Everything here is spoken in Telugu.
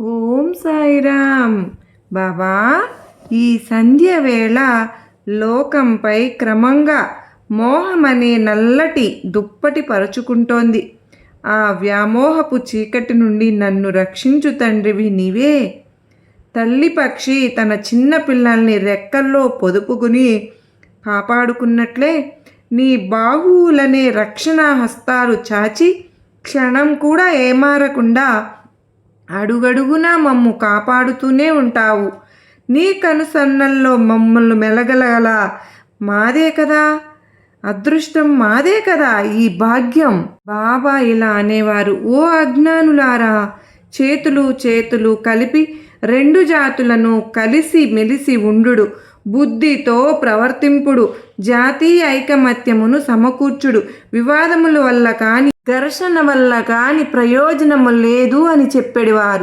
ఓం సాయిరామ్. బాబా ఈ సంధ్య వేళ లోకంపై క్రమంగా మోహమనే నల్లటి దుప్పటి పరుచుకుంటోంది. ఆ వ్యామోహపు చీకటి నుండి నన్ను రక్షించు తండ్రివి నీవే. తల్లి పక్షి తన చిన్న పిల్లల్ని రెక్కల్లో పొదుపుకుని కాపాడుకున్నట్లే నీ బాహువులనే రక్షణ హస్తాలు చాచి క్షణం కూడా ఏమారకుండా అడుగడుగునా మమ్ము కాపాడుతూనే ఉంటావు. నీ కనుసన్నల్లో మమ్మల్ని మెలగలగల మాదే కదా? అదృష్టం మాదే కదా ఈ భాగ్యం. బాబా ఇలా అనేవారు. ఓ అజ్ఞానులారా! చేతులు చేతులు కలిపి రెండు జాతులను కలిసి మెలిసి ఉండుడు. బుద్ధితో ప్రవర్తింపుడు జాతీయ ఐకమత్యమును సమకూర్చుడు. వివాదముల వల్ల కాని ఘర్షణ వల్ల కాని ప్రయోజనము లేదు అని చెప్పేవారు.